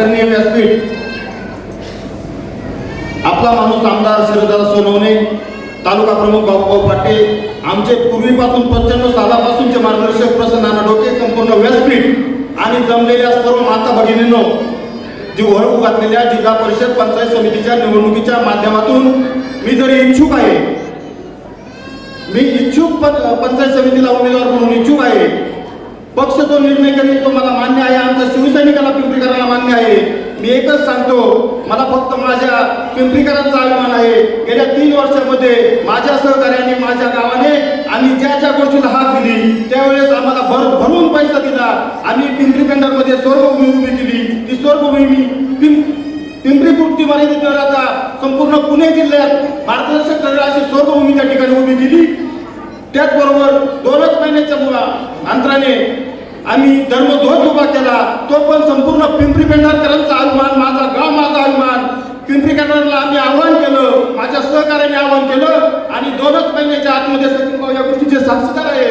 आदरणीय व्यासपीठ आपला माणूस आमदार शरदादा सोनवणे तालुका प्रमुख बाबूभाऊ पाटील आमचे पूर्वीपासून पंच्याण्णव सालापासूनचे मार्गदर्शक प्रसन्न डोके संपूर्ण व्यासपीठ आणि जमलेल्या सर्व माता भगिनींनो जी वळू घातलेल्या जिल्हा परिषद पंचायत समितीच्या निवडणुकीच्या माध्यमातून मी जरी इच्छुक आहे मी इच्छुक पंचायत समितीला उमेदवार म्हणून इच्छुक आहे पक्ष जो निर्णय करेल तो मला मान्य आहे आमच्या शिवसैनिकाला पिंपरीकरांना मान्य आहे. मी एकच सांगतो मला फक्त माझ्या पिंपरीकरांचा अभिमान आहे. गेल्या तीन वर्षामध्ये माझ्या सहकार्याने माझ्या गावाने आम्ही ज्या ज्या गोष्टीला हात दिली त्यावेळेस आम्हाला भर भरून पैसा दिला. आम्ही पिंपरी पेंडरमध्ये स्वर्गभूमी उभी केली. ती स्वर्गभूमी मी पिं पिंपरी पुरती मर्यादित आता संपूर्ण पुणे जिल्ह्यात मार्गदर्शक ठरेल अशी स्वर्गभूमी त्या ठिकाणी उभी केली. त्याचबरोबर दोनच महिन्याच्या अंतराने आम्ही धर्मध्वज उभा केला. तो पण संपूर्ण पिंपरी पेंढारकरांचा अभिमान माझा गाव माझा अभिमान. पिंपरी पेंढारला आम्ही आव्हान केलं माझ्या सहकार्याने आव्हान केलं. आणि दोनच महिन्याच्या आतमध्ये सचिन भाऊ या गोष्टीचे साक्षीदार आहे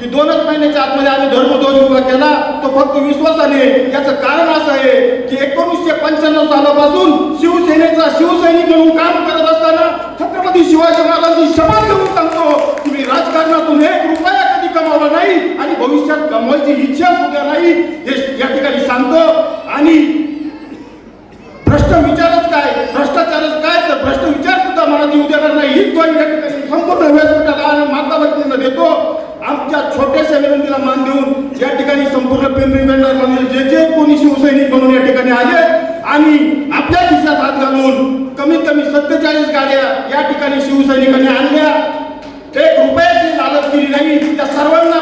की दोनच महिन्याच्या आतमध्ये आम्ही धर्मध्वज उभा केला तो फक्त विश्वासाने याचं कारण असं आहे की एकोणीसशे पंच्याण्णव सालापासून शिवसेनेचा शिवसैनिक म्हणून काम करत असताना छत्रपती शिवाजी महाराजांची शपथ घेऊन सांगतो की मी राजकारणातून एक रुपया कधी कमावला नाही आणि भविष्यात कमवायची इच्छा सुद्धा नाही. हे या ठिकाणी सांगतो. आणि भ्रष्ट विचारच काय भ्रष्टाचारच काय तर भ्रष्ट विचार सुद्धा मला देऊ देणार नाही हीच ग्वाही या ठिकाणी संपूर्ण व्यासपीठाला माता देतो आमच्या छोट्याशा विनंतीला मान देऊन या ठिकाणी संपूर्ण पिंपरी पेंढारमधील जे जे कोणी शिवसैनिक म्हणून या ठिकाणी आले आणि आपल्या खिशात हात घालून कमीत कमी सत्तेचाळीस गाड्या या ठिकाणी शिवसैनिकांनी आणल्या. एक रुपयाची लालच केली नाही. त्या सर्वांना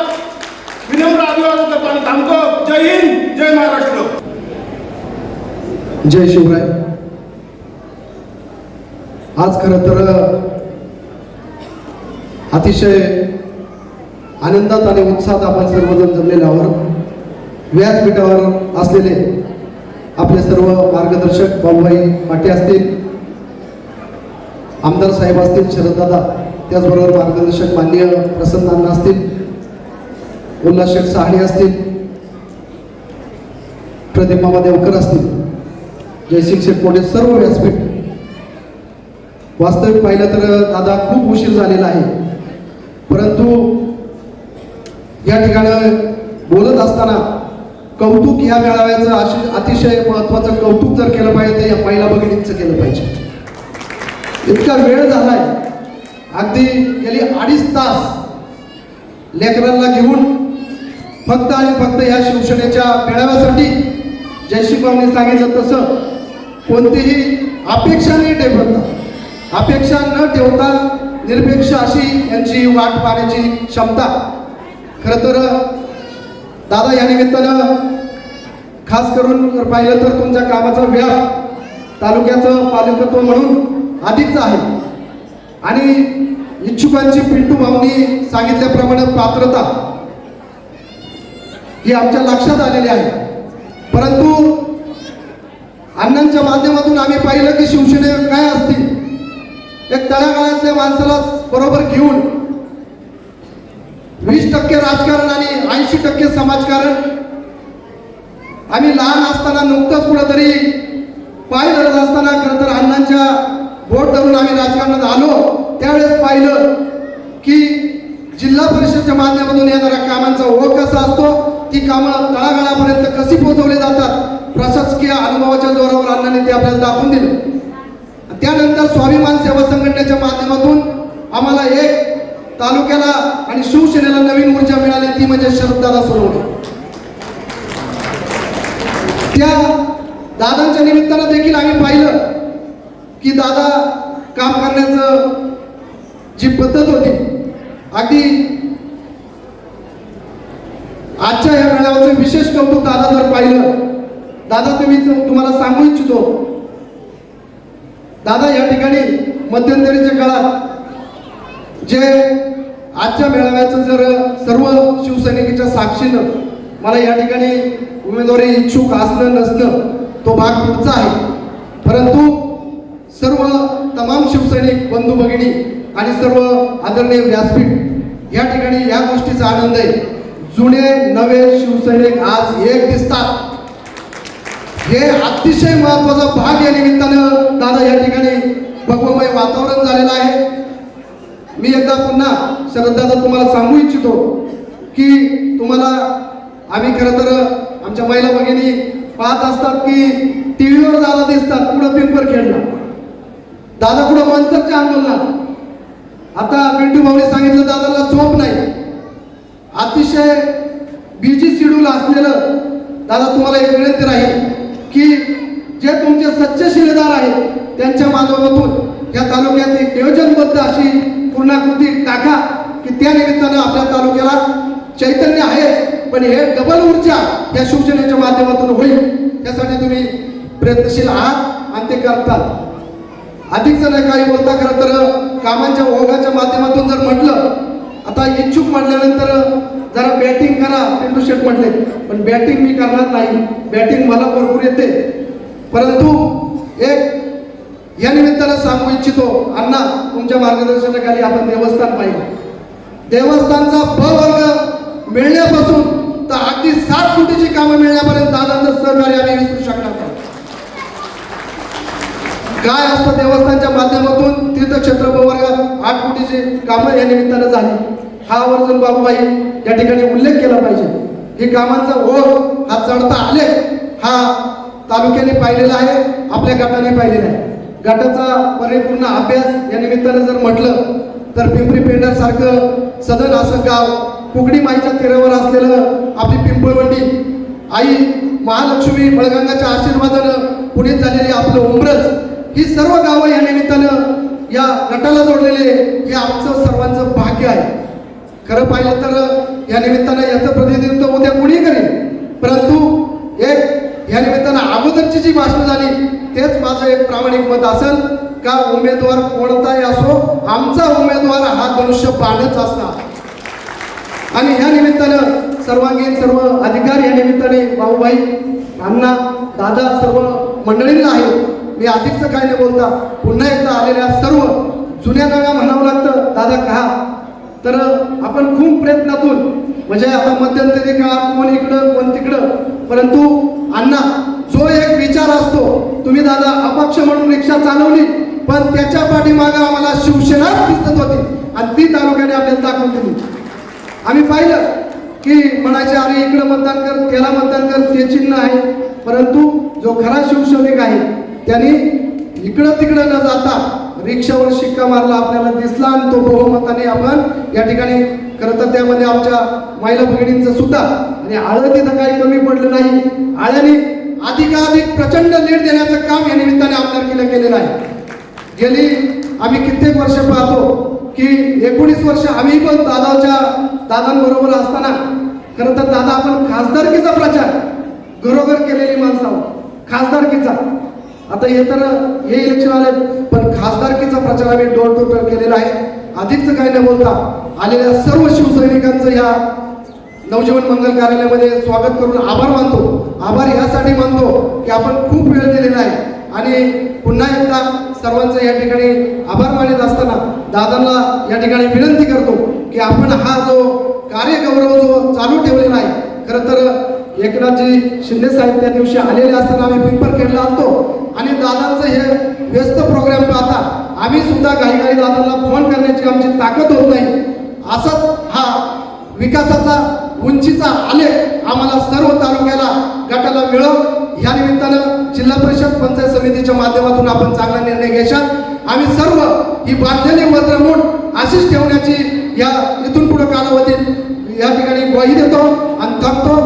विनम्र अभिवादन करतो आणि थांबतो. जय हिंद जय महाराष्ट्र. जय शिवराय. आज खर तर अतिशय आनंदात आणि उत्साहात आपण सर्वजण जमलेले आहोत. व्यासपीठावर असलेले आपले सर्व मार्गदर्शक बाबूभाई पाटे असतील आमदार साहेब असतील शरददादा त्याचबरोबर मार्गदर्शक माननीय प्रसन्नांना असतील उल्हास शेठ सहाणे असतील प्रदीप मामा देवकर असतील जयसिंग शेटकोटे सर्व व्यासपीठ. वास्तविक पाहिलं तर दादा खूप उशीर झालेला आहे. परंतु या ठिकाणी बोलत असताना कौतुक या मेळाव्याचं अशी अतिशय महत्वाचं कौतुक जर केलं पाहिजे तर या महिला भगिनींचं केलं पाहिजे. इतका वेळ झालाय. अगदी गेली अडीच तास लेकरांना घेऊन फक्त आणि फक्त या शिवसेनेच्या मेळाव्यासाठी जयशिवबाबूंनी सांगितलं तसं कोणतीही अपेक्षा नाही ठेवता. अपेक्षा न ठेवता निरपेक्ष अशी यांची वाट पाहण्याची क्षमता. खरं तर दादा या निमित्तानं खास करून पाहिलं तर तुमच्या कामाचा व्याप तालुक्याचं पालकत्व म्हणून अधिकच आहे. आणि इच्छुकांची पिंटू भाऊनी सांगितल्याप्रमाणे पात्रता ही आमच्या लक्षात आलेली आहे. परंतु अण्णांच्या माध्यमातून आम्ही पाहिलं की शिवसेने काय असतील एक तळागाळातल्या माणसाला बरोबर घेऊन वीस टक्के राजकारण आणि ऐंशी टक्के समाजकारण आम्ही लहान असताना नुकतंच कुठंतरी पाय धरत असताना खरं तर अण्णांच्या बोट धरून आम्ही राजकारणात आलो त्यावेळेस पाहिलं की जिल्हा परिषदच्या माध्यमातून येणाऱ्या कामांचा ओघ कसा असतो ती कामं तळागाळापर्यंत कशी पोहोचवली जातात प्रशासकीय अनुभवाच्या जोरावर अण्णांनी ते आपल्याला दाखवून दिलं. त्यानंतर स्वाभिमान सेवा संघटनेच्या माध्यमातून आम्हाला एक तालुक्याला आणि शिवसेनेला नवीन ऊर्जा मिळाली ती म्हणजे शरददादा सोडवणे त्या दादांच्या निमित्तानं देखील आम्ही पाहिलं की दादा काम करण्याचं जी पद्धत होती अगदी आजच्या या मेळाव्याचं विशेष कौतुक दादा जर पाहिलं दादा तुम्ही तुम्हाला सांगू इच्छितो दादा या ठिकाणी मध्यंतरीच्या काळात जे आजच्या मेळाव्याचं जर सर्व शिवसैनिकीच्या साक्षीनं मला या ठिकाणी उमेदवारी इच्छुक असणं नसणं तो भाग पुढचा आहे. परंतु सर्व तमाम शिवसैनिक बंधू भगिनी आणि सर्व आदरणीय व्यासपीठ या ठिकाणी या गोष्टीचा आनंद आहे. जुने नवे शिवसैनिक आज एक दिसतात. हे अतिशय महत्त्वाचा भाग या निमित्तानं दादा या ठिकाणी भगवमय वातावरण झालेलं आहे. मी एकदा पुन्हा शरद दादा तुम्हाला सांगू इच्छितो की तुम्हाला आम्ही खरं तर आमच्या महिला भगिनी पाहत असतात की टी व्हीवर दादा दिसतात पुढं पिंपर खेळला दादा कुठं मंचरच्या आंदोलनात. आता पिंटू भाऊने सांगितलं दादाला झोप नाही. अतिशय बिझी शेड्यूल असलेलं दादा तुम्हाला एक विनंती राहील की जे तुमचे सच्चे शिलेदार आहेत त्यांच्या माध्यमातून या तालुक्यात एक नियोजनबद्ध अशी पूर्णाकृती टाका की त्या निमित्तानं आपल्या तालुक्याला चैतन्य आहे पण हे डबल ऊर्जा या शिवसेनेच्या माध्यमातून होईल. त्यासाठी तुम्ही प्रयत्नशील आहात आणि ते करतात. अधिकच जण काही बोलता खरं तर कामांच्या ओघाच्या माध्यमातून जर म्हटलं आता इच्छुक म्हटल्यानंतर जरा बॅटिंग करा पिंटू शेट म्हटले. पण बॅटिंग मी करणार नाही. बॅटिंग मला भरपूर येते. परंतु एक या निमित्तानं सांगू इच्छितो अण्णा तुमच्या मार्गदर्शनाखाली आपण देवस्थान पाहिजे देवस्थानचा ब वर्ग मिळण्यापासून तर अगदी सात कोटीची कामं मिळण्यापर्यंत दादांचं सहकार्य आम्ही विसरू शकणार. काय असतं देवस्थानच्या माध्यमातून तीर्थक्षेत्र वर्गात आठ कोटीची कामं या निमित्तानं झाली. हा वर्जन बाबूबाई या ठिकाणी उल्लेख केला पाहिजे. हे कामांचा ओढ हा चढता आले हा तालुक्याने पाहिलेला आहे आपल्या गटाने पाहिलेला आहे. गटाचा परिपूर्ण अभ्यास या निमित्तानं जर म्हटलं तर पिंपरी पेंढर सदन असं गाव कुकडी माईच्या तीरावर असलेलं आपली पिंपळवंडी आई महालक्ष्मी बळगंगाच्या आशीर्वादानं पुढे झालेली आपलं उमरज ही सर्व गावं या निमित्तानं या गटाला जोडलेले हे आमचं सर्वांचं भाग्य आहे. खरं पाहिलं तर या निमित्तानं याचं प्रतिनिधित्व उद्या कुणी करेल. परंतु एक या निमित्तानं अगोदरची जी भाषण झाली तेच माझं एक प्रामाणिक मत असेल का उमेदवार कोणताही असो आमचा उमेदवार हा धनुष्य बाणच असणार. आणि ह्या निमित्तानं सर्वांगीण सर्व अधिकार या निमित्ताने भाऊबाई अण्णा दादा सर्व मंडळींना आहेत. मी अधिकचं काय नाही बोलता पुन्हा एकदा आलेल्या सर्व जुन्या नव्या म्हणावं लागतं. दादा कहा? तर आपण खूप प्रयत्नातून म्हणजे आता मध्यंतरी काळात कोण इकडं कोण तिकडं परंतु अण्णा जो एक विचार असतो तुम्ही दादा अपक्ष म्हणून रिक्षा चालवली पण त्याच्या पाठीमागं आम्हाला शिवसेनाच दिसत होती. आणि ती तालुक्याने आपल्याला दाखवून दिली. आम्ही पाहिलं की म्हणायचे अरे इकडं मतदान कर त्याला मतदान कर ते चिन्ह आहे. परंतु जो खरा शिवसैनिक आहे त्यांनी इकडं तिकडं न जाता रिक्षावर शिक्का मारला आपल्याला दिसला आणि तो बहुमताने आपण या ठिकाणी खरं तर त्यामध्ये आमच्या महिला भगिनींचं सुद्धा आणि आळं तिथं काही कमी पडलं नाही. आळ्याने अधिकाधिक प्रचंड लीड देण्याचं काम या निमित्ताने आमदारकीला केलेलं आहे. गेली आम्ही कित्येक वर्ष पाहतो की एकोणीस वर्ष आम्ही पण दादाच्या दादांबरोबर असताना खरं तर दादा आपण खासदारकीचा प्रचार घरोघर केलेली माणसं आहोत. खासदारकीचा. आता हे तर हे इलेक्शन आले पण खासदारकीचा प्रचार आम्ही डोर टू डोर केलेला आहे. अधिकचं काही न बोलता आलेल्या सर्व शिवसैनिकांचं या नवजीवन मंगल कार्यालयामध्ये स्वागत करून आभार मानतो. आभार यासाठी मानतो की आपण खूप वेळ दिलेला आहे. आणि पुन्हा एकदा सर्वांचं या ठिकाणी आभार मानित असताना दादांना या ठिकाणी विनंती करतो की आपण हा जो कार्यगौरव जो चालू ठेवलेला आहे खरं तर एकनाथजी शिंदे साहेब त्या दिवशी आलेले असताना आम्ही पिंपरखेडला आणतो आणि दादांचं हे व्यस्त प्रोग्राम पाहता आम्ही सुद्धा काही काही दादांना फोन करण्याची आमची ताकद होत नाही. असाच हा विकासाचा उंचीचा आलेख आम्हाला सर्व तालुक्याला गटाला मिळव. ह्या निमित्तानं जिल्हा परिषद पंचायत समितीच्या माध्यमातून आपण चांगला निर्णय घ्यायचा आम्ही सर्व ही बांधलेली वज्रमूठ अशीच ठेवण्याची या इथून पुढे कालावधीत या ठिकाणी ग्वाही देतो आणि थांबतो.